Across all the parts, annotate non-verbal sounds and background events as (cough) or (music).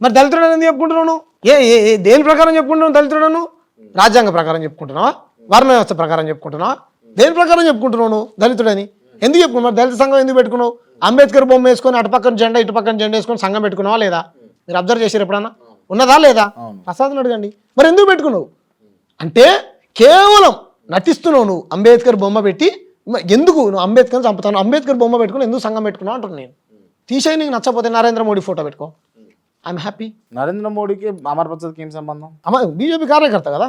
మరి దళితుడని ఎందుకు చెప్పుకుంటున్నావు నువ్వు? ఏ ఏ దేని ప్రకారం చెప్పుకుంటున్నావు దళితుడను రాజ్యాంగ ప్రకారం చెప్పుకుంటున్నావా? వర్ణ వ్యవస్థ ప్రకారం చెప్పుకుంటున్నావా? దేని ప్రకారం చెప్పుకుంటున్నావు నువ్వు దళితుడని? ఎందుకు చెప్పుకున్నావు? మరి దళిత సంఘం ఎందుకు పెట్టుకున్నావు? అంబేద్కర్ బొమ్మ వేసుకొని అటు పక్కన జెండా ఇటు పక్కన జెండా వేసుకొని సంఘం పెట్టుకున్నావా లేదా? మీరు అబ్జర్వ్ చేశారు ఎప్పుడన్నా? ఉన్నదా లేదా? ప్రసాద్ అడగండి. మరి ఎందుకు పెట్టుకున్నావు? అంటే కేవలం నటిస్తున్నావు నువ్వు అంబేద్కర్ బొమ్మ పెట్టి ఎందుకు నువ్వు అంబేద్కర్ చంపుతాను అంబేద్కర్ బొమ్మ పెట్టుకుని ఎందుకు సంఘం పెట్టుకున్నావు అంటున్నాను నేను. తీసేయి నీకు నచ్చకపోతే నరేంద్ర మోడీ ఫోటో పెట్టుకో. ఐఎమ్ హ్యాపీ నరేంద్ర మోడీకి అమర్ ప్రసాద్కి ఏం సంబంధం? అమ్మ బీజేపీ కార్యకర్త కదా?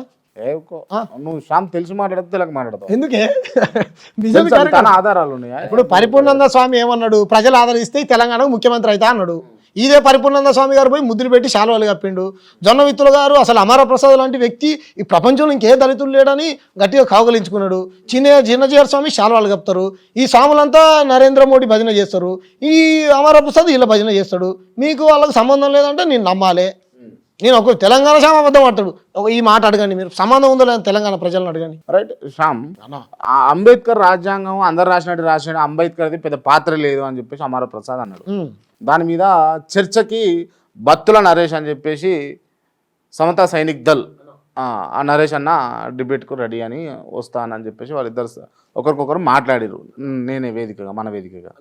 నువ్వు శ్యామ్ తెలిసి మాట్లాడితే తెలక మాట్లాడతావు. ఎందుకే? బీజేపీ ఆధారాలు ఉన్నాయా? ఇప్పుడు పరిపూర్ణానంద స్వామి ఏమన్నాడు? ప్రజలు ఆదరిస్తే తెలంగాణకు ముఖ్యమంత్రి అవుతా అన్నాడు. ఇదే పరిపూర్ణానంద స్వామి గారు పోయి ముద్దులు పెట్టి శాలువాలు కప్పిండు. జొన్న విత్తుల గారు అసలు అమర ప్రసాద్ లాంటి వ్యక్తి ఈ ప్రపంచంలో ఇంకే దళితులు లేడని గట్టిగా కావగలించుకున్నాడు చిన్న చిన్నజీఆర్ స్వామి శాలువాలు కప్తారు. ఈ స్వాములంతా నరేంద్ర మోడీ భజన చేస్తారు. ఈ అమర ప్రసాద్ వీళ్ళ భజన చేస్తాడు. మీకు వాళ్ళకి సంబంధం లేదంటే నేను నమ్మాలి. నేను ఒక తెలంగాణ శ్యామ అబద్ధం పడతాడు ఒక ఈ మాట అడగండి మీరు. సంబంధం ఉందో లేదో తెలంగాణ ప్రజలను అడగండి. రైట్ శ్యామ్ అంబేద్కర్ రాజ్యాంగం అందరు రాసినట్టు రాసిన అంబేద్కర్ది పెద్ద పాత్ర లేదు అని చెప్పేసి అమర ప్రసాద్ అన్నాడు. దాని మీద చర్చకి బత్తుల నరేష్ అని చెప్పేసి సమతా సైనిక్ దల్ ఆ, నరేష్ అన్న డిబేట్కు రెడీ అని వస్తానని చెప్పేసి వాళ్ళిద్దరు ఒకరికొకరు మాట్లాడిరు నేనే వేదికగా మన వేదికగా.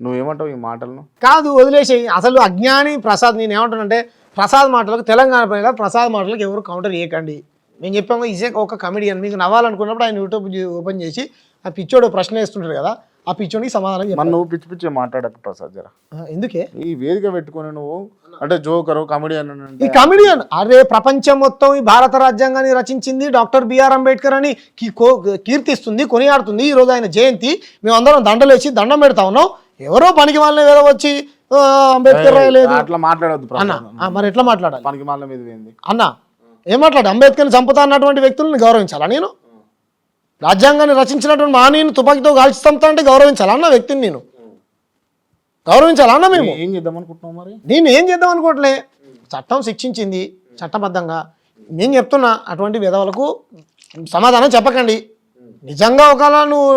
నువ్వేమంటావు ఈ మాటలను? కాదు వదిలేసి అసలు అజ్ఞాని ప్రసాద్ నేను ఏమంటానంటే ప్రసాద్ మాటలకు తెలంగాణ ప్రజలు ప్రసాద్ మాటలకు ఎవరు కౌంటర్ చేయకండి మేము చెప్పాము ఇసే ఒక కమెడియన్ మీకు నవ్వాలనుకున్నప్పుడు ఆయన యూట్యూబ్ ఓపెన్ చేసి ఆ పిచ్చోడు ప్రశ్న వేస్తుంటాడు కదా. ఆ పిచ్చోడికి సమాధానం మన నువ్వు పిచ్చి పిచ్చి మాట్లాడక ప్రసాద్ జర. ఎందుకే? ఈ వేదిక పెట్టుకొని నువ్వు అంటే జోకరు కమెడియన్ ఈ కమెడియన్ అరే ప్రపంచం మొత్తం ఈ భారత రాజ్యాంగాన్ని రచించింది డాక్టర్ బిఆర్ అంబేద్కర్ అని కీ- కో- కీర్తిస్తుంది కొనియాడుతుంది ఈ రోజు ఆయన జయంతి. మేమందరం దండలేసి దండం పెడతా ఉన్నాం. ఎవరో పనికి వాళ్ళని వేరే వచ్చి ఆ, అంబేద్కర్ రాయలేదు. అట్లా మాట్లాడొద్దు అన్న ప్రసాద్ ఆ, మరి ఎట్లా మాట్లాడాలి? పనికి మాల మీద ఏంది అన్న ఏం మాట్లాడు అంబేద్కర్ని చంపుతా అన్నటువంటి వ్యక్తులను గౌరవించాలా నేను? రాజ్యాంగాన్ని రచించినటువంటి మానీయుని తుపాకీతో కాల్చి చంపుతా అంటే గౌరవించాలా అన్న వ్యక్తిని నేను? గౌరవించాలా అన్న మేము? ఏం చేద్దాం అనుకుంటున్నావు మరి? నేను ఏం చేద్దాం అనుకోవట్లే. చట్టం శిక్షించింది చట్టబద్ధంగా. నేను చెప్తున్నా అటువంటి విధవలకు సమాధానం చెప్పకండి. నిజంగా ఒకవేళ నువ్వు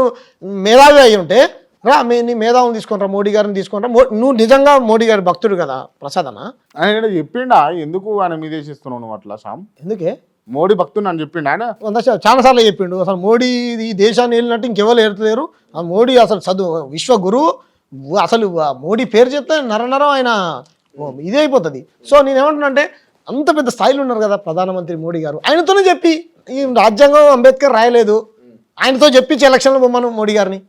మేధావి అయి ఉంటే రా మీ నీ మేధావుని తీసుకుంటా మోడీ గారిని తీసుకుంటా నువ్వు నిజంగా మోడీ గారి భక్తుడు కదా ప్రసాద్ అన్న ఆయన చెప్పిండా ఎందుకు ఆయన మీద వేసిస్తున్నావు నువ్వు అట్లా శ్యామ్? ఎందుకే? మోడీ భక్తుడు అని చెప్పిండు ఆయన. చాలా సార్లు చెప్పిండు. అసలు మోడీ ఈ దేశాన్ని వెళ్ళినట్టు ఇంకెవరు ఏరుతలేరు ఆ మోడీ అసలు చదువు విశ్వ గురువు అసలు మోడీ పేరు చెప్తే నరనరం ఆయన ఇదే అయిపోతుంది. సో నేనేమంటున్నా అంటే అంత పెద్ద స్థాయిలో ఉన్నారు కదా ప్రధానమంత్రి మోడీ గారు. ఆయనతోనే చెప్పి ఈ రాజ్యాంగం అంబేద్కర్ రాయలేదు. ఆయనతో చెప్పించి ఎలక్షన్లు పొమ్మను మోడీ గారిని.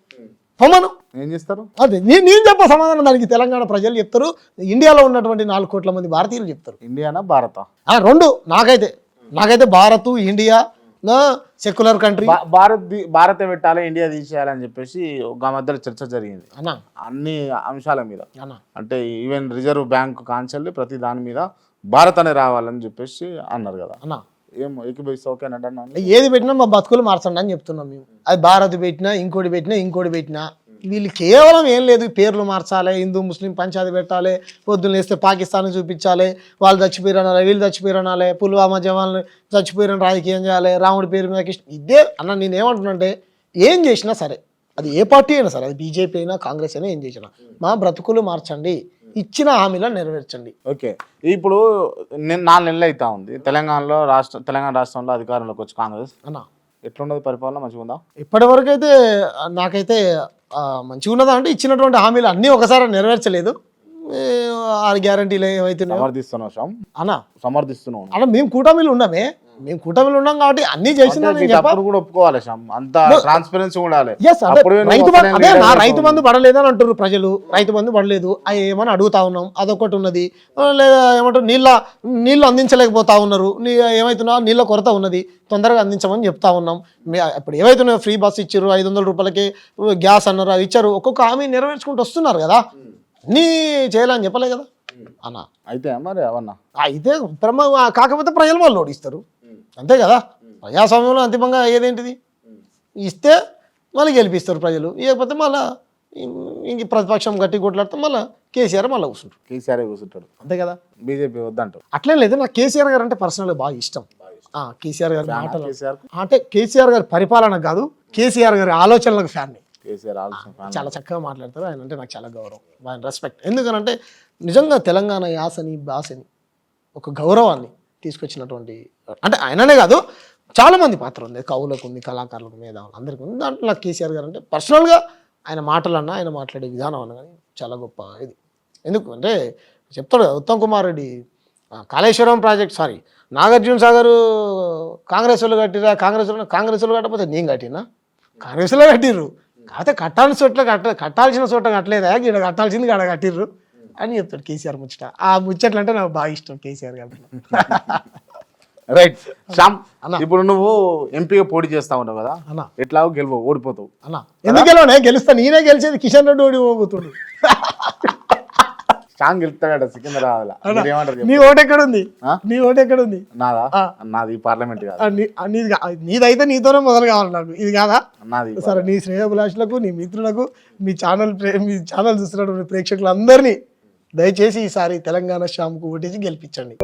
పొమ్మను. ఏం చేస్తారు? అదే నేను నేను చెప్ప సమాధానం దానికి. తెలంగాణ ప్రజలు చెప్తారు. ఇండియాలో ఉన్నటువంటి నాలుగు కోట్ల మంది భారతీయులు చెప్తారు. ఇండియానా భారత? రెండు నాకైతే. నాకైతే Bharat India secular country Bharat భారతే పెట్టాలి ఇండియా తీసేయాలని చెప్పేసి ఒక మధ్యలో చర్చ జరిగింది. అన్న. అన్ని అంశాల మీద. అంటే ఈవెన్ రిజర్వ్ బ్యాంక్ కాన్సెల్లి ప్రతి దాని మీద భారత్ అనే రావాలని చెప్పేసి అన్నారు కదా. అన్న. ఏం ఏకీభవిస్తే ఓకే అన్నా ఏది పెట్టినా మా బతుకులు మార్చండి అని చెప్తున్నాం మేము. అది భారత్ పెట్టినా ఇంకోటి పెట్టినా ఇంకోటి పెట్టినా. వీళ్ళు కేవలం ఏం లేదు పేర్లు మార్చాలి హిందూ ముస్లిం పంచాయతీ పెట్టాలి పొద్దున్న లేస్తే పాకిస్తాన్ చూపించాలి వాళ్ళు చచ్చిపోయారు అనాలి వీళ్ళు చచ్చిపోయారు అనాలి పుల్వామా జవాన్లు చచ్చిపోయారని రాజకీయం చేయాలి రాముడి పేరు మీద కృష్ణ ఇదే అన్న నేను ఏమంటున్నానంటే ఏం చేసినా సరే అది ఏ పార్టీ అయినా సరే అది బీజేపీ అయినా కాంగ్రెస్ అయినా ఏం చేసినా మా బ్రతుకులు మార్చండి ఇచ్చిన హామీలను నెరవేర్చండి. ఓకే. ఇప్పుడు నేను నాలుగు నెలలు అవుతా ఉంది. తెలంగాణలో రాష్ట్ర తెలంగాణ రాష్ట్రంలో అధికారంలోకి వచ్చి కాంగ్రెస్ అన్న. ఎట్లున్నది పరిపాలన? మంచిగా ఉందా ఇప్పటి వరకు అయితే నాకైతే మంచిగా ఉన్నదా అంటే ఇచ్చినటువంటి హామీలు అన్నీ ఒకసారి నెరవేర్చలేదు. ఆరు గ్యారంటీలు ఏవైతే. సమర్థిస్తున్నావు శ్యామ్. అన్న? సమర్థిస్తున్నావు అన్న మేము కూటమిలు ఉన్నామే. మేము కూటమిలు ఉన్నాం కాబట్టి అన్నీ తప్పును కూడా ఒప్పుకోవాలి అంత ట్రాన్స్పరెన్సీ ఉండాలి. రైతు అదే నా రైతు. బంధు పడలేదని అంటారు ప్రజలు. రైతు బంధు పడలేదు. అవి ఏమని అడుగుతా ఉన్నాం. అదొకటి ఉన్నది. లేదా ఏమంటారు? నీళ్ళ నీళ్ళు అందించలేకపోతా ఉన్నారు. నీ ఏమైతున్నా? నీళ్ళ కొరత ఉన్నది. తొందరగా అందించమని చెప్తా ఉన్నాం. ఇప్పుడు ఏవైతున్నాయో ఫ్రీ బస్ ఇచ్చారు ఐదు వందల రూపాయలకి గ్యాస్ అన్నారు అవి ఇచ్చారు. ఒక్కొక్క హామీ నెరవేర్చుకుంటూ వస్తున్నారు కదా. అన్నీ చేయాలని చెప్పలే కదా. అన్న అయితే మరి అవన్నా? అయితే కాకపోతే ప్రజలు వాళ్ళు ఓడిస్తారు. అంతే కదా? ప్రజాస్వామ్యంలో అంతిమంగా ఏదేంటిది ఇస్తే మళ్ళీ గెలిపిస్తారు ప్రజలు. ఇకపోతే మళ్ళీ ఇంక ప్రతిపక్షం గట్టి కొట్లాడితే మళ్ళీ కేసీఆర్ మళ్ళీ కూర్చుంటారు కేసీఆర్ కూర్చుంటాడు అంతే కదా? బీజేపీ వద్దంటారు అట్లే లేదు. నాకు కేసీఆర్ గారు అంటే పర్సనల్గా బాగా ఇష్టం. ఆ, కేసీఆర్ గారి మాటలు? అంటే కేసీఆర్ గారి పరిపాలన కాదు కేసీఆర్ గారి ఆలోచనలకు ఫ్యాన్ని. చాలా చక్కగా మాట్లాడతారు. ఆయన అంటే నాకు చాలా గౌరవం. ఆయన రెస్పెక్ట్ ఎందుకనంటే నిజంగా తెలంగాణ యాసని భాషని ఒక గౌరవాన్ని తీసుకొచ్చినటువంటి అంటే ఆయననే కాదు చాలా మంది పాత్ర ఉంది. కవులకు ఉంది కళాకారులకు మేధావులు అందరికీ ఉంది దాంట్లో నాకు కేసీఆర్ గారు అంటే పర్సనల్గా ఆయన మాటలన్నా ఆయన మాట్లాడే విధానం అన్న కానీ చాలా గొప్ప ఇది. ఎందుకు అంటే చెప్తాడు Uttam Kumar Reddy Kaleshwaram project sorry Nagarjuna Sagar Congress వాళ్ళు కట్టిరా కాంగ్రెస్ వాళ్ళు కాంగ్రెస్ వాళ్ళు కట్టకపోతే నేను కట్టినా? కాంగ్రెస్ వాళ్ళు కట్టిర్రు. కాకపోతే కట్టాల్సిన చోట్ల కట్ట కట్టాల్సిన చోట కట్టలేదా? ఇక్కడ కట్టాల్సింది కాడ కట్టిర్రు అని చెప్తాడు కేసీఆర్ ముచ్చట. ఆ ముచ్చట్లు అంటే నాకు బాగా ఇష్టం కేసీఆర్ గారు (laughs) రైట్. శ్యామ్ ఇప్పుడు నువ్వు ఎంపీగా పోటీ చేస్తా ఉన్నావు కదా? అన్న. ఎట్లాగో గెలువు ఓడిపోతావు. అన్న. ఎందుకు గెలవనే? గెలుస్తా. నేనే గెలిచేది కిషన్ రెడ్డి ఓడి పోతుండు శ్యామ్ గెలుస్తాడట సికింద్రాబాద్ ఏమంటారు. నీ ఓటు ఎక్కడ ఉంది? నీ ఓటు ఎక్కడ ఉంది నాదా. నాది పార్లమెంట్ కాదు. నీది నీదైతే నీతోనే మొదలు కావాలి నాకు. ఇది కాదా? నాది సరే నీ శ్రేయభిలాషులకు నీ మిత్రులకు మీ ఛానల్ మీ ఛానల్ చూస్తున్నటువంటి ప్రేక్షకులందరినీ దయచేసి ఈసారి తెలంగాణ శ్యామ్కు ఓటేసి గెలిపించండి.